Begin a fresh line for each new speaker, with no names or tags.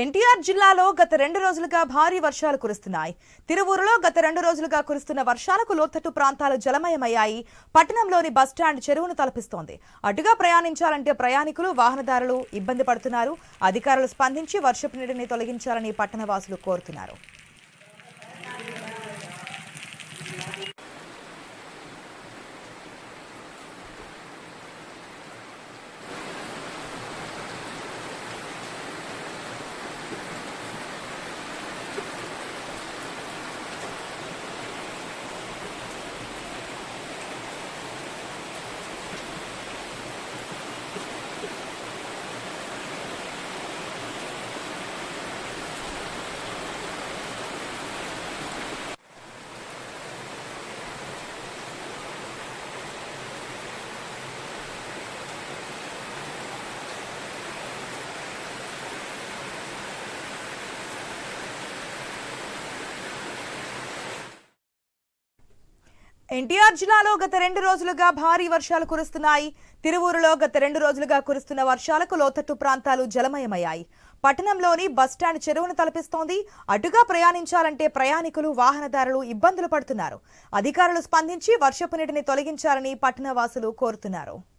ఎన్టీఆర్ జిల్లాలో గత రెండు రోజులుగా భారీ వర్షాలు కురుస్తున్నాయి. తిరువూరులో గత రెండు రోజులుగా కురుస్తున్న వర్షాలకు లోతట్టు ప్రాంతాలు జలమయమయ్యాయి. పట్టణంలోని బస్టాండ్ చెరువును తలపిస్తోంది. అటుగా ప్రయాణించాలంటే ప్రయాణికులు వాహనదారులు ఇబ్బంది పడుతున్నారు. అధికారులు స్పందించి వర్షపు నీటిని తొలగించాలని పట్టణవాసులు కోరుతున్నారు. ఎన్టీఆర్ జిల్లాలో గత రెండు రోజులుగా భారీ వర్షాలు కురుస్తున్నాయి. తిరువూరులో గత రెండు రోజులుగా కురుస్తున్న వర్షాలకు లోతట్టు ప్రాంతాలు జలమయమయ్యాయి. పట్టణంలోని బస్టాండ్ చెరువును తలపిస్తోంది. అటుగా ప్రయాణించాలంటే ప్రయాణికులు వాహనదారులు ఇబ్బందులు పడుతున్నారు. అధికారులు స్పందించి వర్షపు నీటిని తొలగించాలని పట్టణవాసులు కోరుతున్నారు.